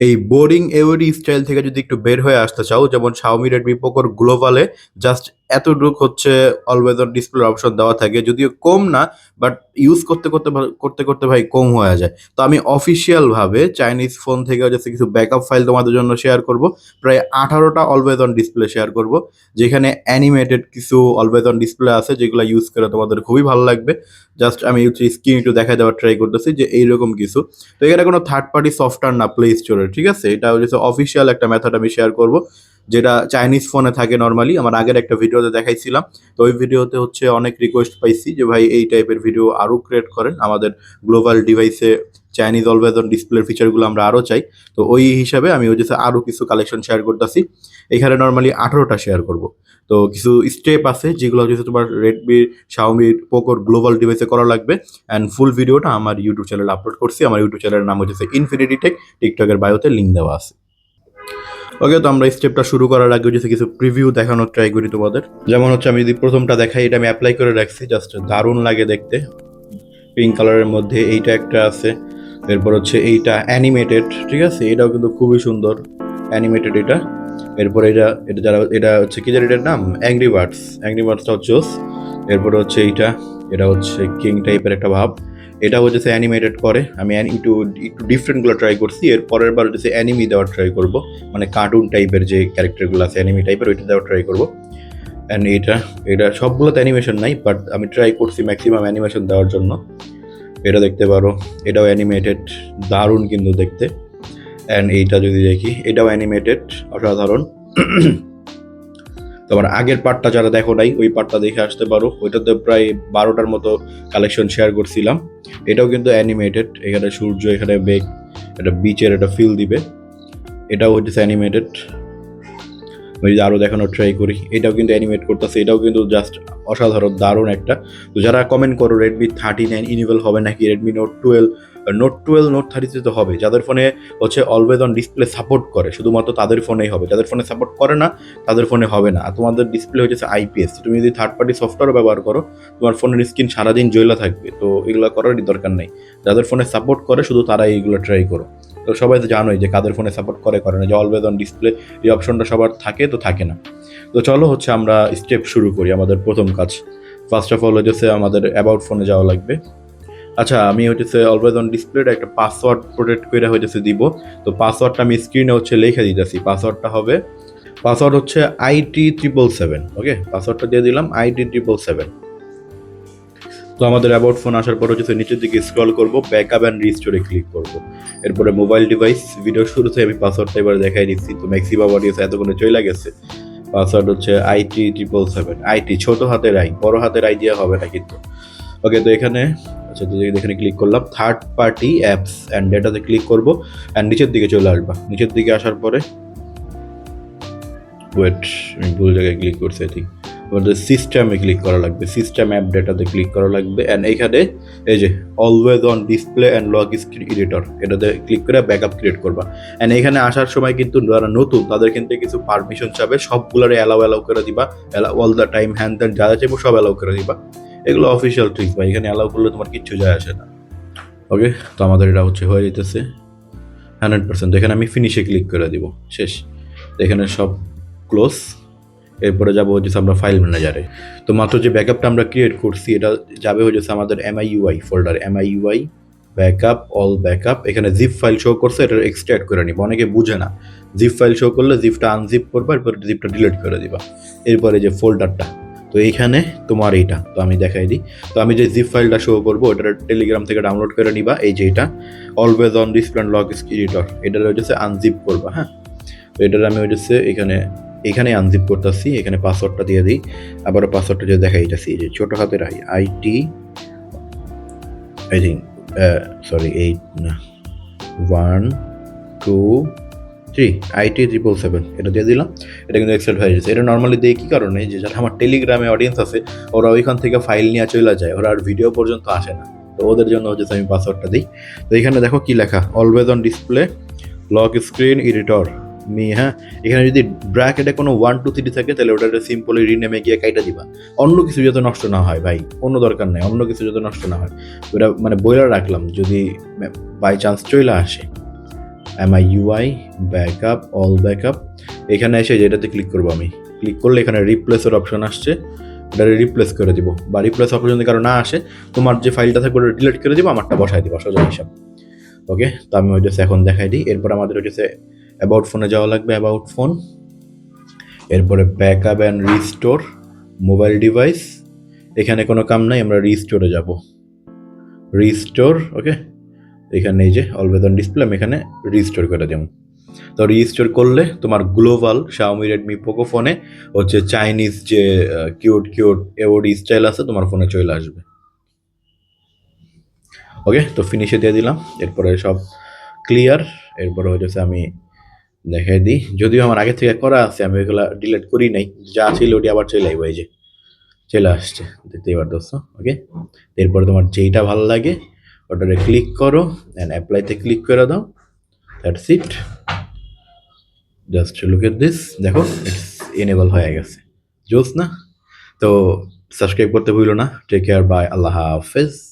এই boring এওরি style থেকে যদি একটু বের হয়ে আসতে চাও, যেমন শাওমি রেডমি পোকোর গ্লোবালে জাস্ট এতটুক হচ্ছে অলওয়েজ অন ডিসপ্লে অপশন দেওয়া থাকে। যদিও কম না বাট ইউজ করতে করতে করতে করতে ভাই কম হয়ে যায়। তো আমি অফিসিয়াল ভাবে চাইনিজ ফোন থেকে জাস্ট কিছু ব্যাকআপ ফাইল তোমাদের জন্য শেয়ার করব। প্রায় আঠারোটা অলওয়েজ অন ডিসপ্লে শেয়ার করব। যেখানে অ্যানিমেটেড কিছু অলওয়েজ অন ডিসপ্লে আছে, যেগুলো ইউজ করে তোমাদের খুবই ভালো লাগবে। জাস্ট আমি হচ্ছে স্ক্রিন একটু দেখা দেওয়ার ট্রাই করতেছি যে এইরকম কিছু। তো এখানে কোনো থার্ড পার্টি সফটওয়্যার না প্লে স্টোরের ঠিক আছে? এটা হচ্ছে অফিসিয়াল একটা মেথড আমি শেয়ার করব। যেটা চাইনিজ ফোনে থাকে নর্মালি আমার আগের একটা ভিডিওতে দেখাইছিলাম। তো ওই ভিডিওতে হচ্ছে অনেক রিকোয়েস্ট পাইছি যে, ভাই, এই টাইপের ভিডিও আরও ক্রিয়েট করেন। আমাদের গ্লোবাল ডিভাইসে চাইনিজ অলওয়েজ অন ডিসপ্লের ফিচারগুলো আমরা আরও চাই। তো ওই হিসাবে আমি হচ্ছে আরও কিছু কালেকশন শেয়ার করতেছি। এখানে নর্মালি আঠারোটা শেয়ার করব। তো কিছু স্টেপ আছে যেগুলো হচ্ছে তোমার রেডমি শাওমি পোকোর গ্লোবাল ডিভাইসে করা লাগবে। অ্যান্ড ফুল ভিডিওটা আমার ইউটিউব চ্যানেলে আপলোড করছি। আমার ইউটিউব চ্যানেলের নাম হচ্ছে ইনফিনিটি টেক টিকটকের বায়োতে লিঙ্ক দেওয়া আছে। ওকে, তো আমরা স্টেপটা শুরু করার আগে হচ্ছে কিছু প্রিভিউ দেখানোর ট্রাই করি তোমাদের। যেমন হচ্ছে আমি যদি প্রথমটা দেখাই, এটা আমি অ্যাপ্লাই করে রাখছি জাস্ট দারুণ লাগে দেখতে। পিঙ্ক কালারের মধ্যে এইটা একটা আছে, এরপর হচ্ছে এইটা অ্যানিমেটেড ঠিক আছে? এটাও কিন্তু খুবই সুন্দর অ্যানিমেটেড এটা। এরপর এটা এটা যারা, এটা হচ্ছে কি জানি এটার নাম? অ্যাংরি বার্ডস অ্যাংরি বার্ডসটা হচ্ছে। এরপর হচ্ছে এইটা, এটা হচ্ছে কিং টাইপের একটা ভাব। এটা হচ্ছে অ্যানিমেটেড করে। আমি একটু একটু ডিফারেন্টগুলো ট্রাই করছি। এর পরের বার হচ্ছে অ্যানিমি দেওয়ার ট্রাই করব। মানে কার্টুন টাইপের যে ক্যারেক্টারগুলো আছে অ্যানিমি টাইপের ওইটা দেওয়ার ট্রাই করব। অ্যান্ড এটা এটা সবগুলোতে অ্যানিমেশন নাই বাট আমি ট্রাই করছি ম্যাক্সিমাম অ্যানিমেশন দেওয়ার জন্য। এটা দেখতে পারো। এটাও অ্যানিমেটেড দারুণ কিন্তু দেখতে। অ্যান্ড এইটা যদি দেখি, এটাও অ্যানিমেটেড অসাধারণ। তোমার আগের পার্টটা যারা দেখো নাই, ওই পার্টটা দেখে আসতে পারো। ওইটাতে প্রায় বারোটার মতো কালেকশন শেয়ার করছিলাম। এটাও কিন্তু অ্যানিমেটেড এখানে সূর্য, এখানে বেগ এটা বিচের একটা ফিল দিবে। এটাও হচ্ছে অ্যানিমেটেড আমি যদি আরও দেখানোর ট্রাই করি, এটাও কিন্তু অ্যানিমেট করতেছে, এটাও কিন্তু জাস্ট অসাধারণ, দারুণ একটা। তো যারা কমেন্ট করো রেডমি থার্টি নাইন ইনিভেল হবে নাকি Redmi note twelve note twelve note থার্টিতে তো হবে। যাদের ফোনে হচ্ছে অলওয়েজ অন ডিসপ্লে সাপোর্ট করে, শুধুমাত্র তাদের ফোনেই হবে। যাদের ফোনে সাপোর্ট করে না, তাদের ফোনে হবে না। আর তোমাদের ডিসপ্লে হচ্ছে আইপিএস তুমি যদি থার্ড পার্টি সফটওয়্যার ব্যবহার করো, তোমার ফোনের স্ক্রিন সারাদিন জ্বলা থাকবে। তো এগুলো করারই দরকার নেই। যাদের ফোনে সাপোর্ট করে, শুধু তারাই এইগুলো ট্রাই করো। তো সবাই তো জানোই যে কাদের ফোনে সাপোর্ট করে করে না। যে অলওয়েজ অন ডিসপ্লে এই অপশনটা সবার থাকে, তো থাকে না। তো চলো হচ্ছে আমরা স্টেপ শুরু করি আমাদের প্রথম কাজ। ফার্স্ট অফ অল হচ্ছে আমাদের অ্যাবাউট ফোনে যাওয়া লাগবে। আচ্ছা আমি হচ্ছে অলওয়েজ অন ডিসপ্লেটা একটা পাসওয়ার্ড প্রোটেক্ট করে হচ্ছে দিব। তো পাসওয়ার্ডটা আমি স্ক্রিনে হচ্ছে লিখে দিতেছি। পাসওয়ার্ডটা হবে পাসওয়ার্ড হচ্ছে আইটি ট্রিপল সেভেন ওকে পাসওয়ার্ডটা দিয়ে দিলাম আইটি ট্রিপল সেভেন তো আমাদের অ্যাবাউট ফোন আসার পর হচ্ছে নিচের দিকে স্ক্রল করব ব্যাকআপ অ্যান্ড রিস্টোরে ক্লিক করব। এরপরে মোবাইল ডিভাইস ভিডিও শুরুতে আমি পাসওয়ার্ডটা এবার দেখাই দিচ্ছি। তো ম্যাক্সিমাম অডিয়েন্স এতক্ষণে চলে গেছে। পাসওয়ার্ড হচ্ছে আইটি ট্রিপল সেভেন আইটি ছোট হাতের আই বড় হাতের আই দিয়ে হবে না কিন্তু। ওকে তো এখানে আচ্ছা তো এখানে ক্লিক করলাম। থার্ড পার্টি অ্যাপস অ্যান্ড ডেটাতে ক্লিক করব অ্যান্ড নিচের দিকে চলে আসবা। নিচের দিকে আসার পরে ওয়েট আমি ভুল জায়গায় ক্লিক করছি আই থিঙ্ক আমাদের সিস্টেমে ক্লিক করা লাগবে। সিস্টেম অ্যাপ ডেটাতে ক্লিক করা লাগবে অ্যান্ড এইখানে এই যে always on display and log screen editor এটাতে ক্লিক করে ব্যাকআপ ক্রিয়েট করবা। অ্যান্ড এখানে আসার সময় কিন্তু যারা নতুন, তাদের কিন্তু কিছু পারমিশন চাবে সবগুলোরে অ্যালাউ অ্যালাউ করে দিবা। অল দ্য টাইম হ্যান্ড ত্যান যা যা চাইব সব অ্যালাউ করে দিবা। এগুলো অফিসিয়াল ট্রিক্স বা এখানে অ্যালাউ করলে তোমার কিচ্ছু যায় আসে না। ওকে তো আমাদের এটা হচ্ছে হয়ে যেতেছে হান্ড্রেড পার্সেন্ট এখানে আমি ফিনিশে ক্লিক করে দিব। শেষ। এখানে সব ক্লোজ এরপরে যাব হচ্ছে আমরা ফাইল ম্যানেজারে তো মাত্র যে ব্যাকআপটা আমরা ক্রিয়েট করছি, এটা যাবে হচ্ছে আমাদের MIUI folder MIUI backup all backup এখানে জিপ ফাইল শো করছে, এটা এক্সট্রাক্ট করে নিব। অনেকে বুঝে না। জিপ ফাইল শো করলে জিপটা আনজিপ করবা, এরপর জিপটা ডিলিট করে দিবা। এরপরে যে ফোল্ডারটা তো এইখানে তোমার এইটা, তো আমি দেখাই দিই। তো আমি যে জিপ ফাইলটা শো করব, ওটা টেলিগ্রাম থেকে ডাউনলোড করে নিবা, এই যে এটা। Always on display log editor এটা হচ্ছে আনজিপ করবা হ্যাঁ? তো এটার আমি হচ্ছে এখানে এখানে আনজিপ করতেছি, এখানে পাসওয়ার্ডটা দিয়ে দিই। আবারও পাসওয়ার্ডটা যে দেখাই যাচ্ছি যে ছোটো হাতের I IT I think sorry eight না one two three IT triple seven এটা দিয়ে দিলাম। এটা কিন্তু এক্সেল হয়ে যাচ্ছে এটা নর্মালি দিয়ে কী কারণে যে যারা আমার টেলিগ্রামে অডিয়েন্স আছে, ওরা ওইখান থেকে ফাইল নিয়ে চলে যায়, ওরা আর ভিডিও পর্যন্ত আসে না। তো ওদের জন্য হচ্ছে আমি পাসওয়ার্ডটা দিই। তো এখানে দেখো কি লেখা always on display lock screen editor Mi হ্যাঁ? এখানে যদি ব্র্যাকেটে কোনো ওয়ান টু থ্রি থাকে, তাহলে ওটা একটা সিম্পলি রিনেমে গিয়ে কাইটা দিবা। অন্য কিছু যাতে নষ্ট না হয়, ভাই কোনো দরকার নেই, অন্য কিছু যাতে নষ্ট না হয়। ওটা মানে বইলা রাখলাম, যদি বাই চান্স চলে আসে। M I UI backup all backup এখানে এসে যেটাতে ক্লিক করব আমি। ক্লিক করলে এখানে রিপ্লেসের অপশন আসছে। এটা রিপ্লেস করে দিব। বা রিপ্লেস অপশন যদি কারও না আসে, তোমার যে ফাইলটা থাকবে ওটা ডিলিট করে দিব, আমারটা বসাই দিব, সোজা হিসাব। ওকে তো আমি হইতেছে এখন দেখাই দিই। এরপর আমাদের হইতেছে অ্যাবাউট ফোনে যাওয়া লাগবে অ্যাবাউট ফোন এরপরে backup and restore mobile device এখানে কোনো কাম নাই, আমরা রিস্টোরে যাব। রিস্টোর ওকে এখানে এই যে অলওয়েজ ডিসপ্লে আমি এখানে রিস্টোর করে দেবো। তো রিস্টোর করলে তোমার গ্লোবাল শাওমি রেডমি পোকো ফোনে হচ্ছে চাইনিজ যে কিউট কিউট এওডি স্টাইল আছে, তোমার ফোনে চলে আসবে। ওকে তো ফিনিশে দিয়ে দিলাম। এরপরে সব ক্লিয়ার এরপরে হচ্ছে আমি দেখাই দিই। যদিও আমার আগে থেকে করা আছে, আমি ওইগুলো ডিলিট করি নাই। যা ছিল ওটি আবার চলে আইব, এই যে। চলে আসছে, দেখতেই পারতেছ ওকে এরপরে তোমার যেইটা ভালো লাগে ওটারে ক্লিক করো অ্যান্ড অ্যাপ্লাইতে ক্লিক করে দাও that's it just look at this দেখো ইটস এনেবল হয়ে গেছে। জোস না? তো সাবস্ক্রাইব করতে ভুলো না। টেক কেয়ার বাই আল্লাহ হাফেজ।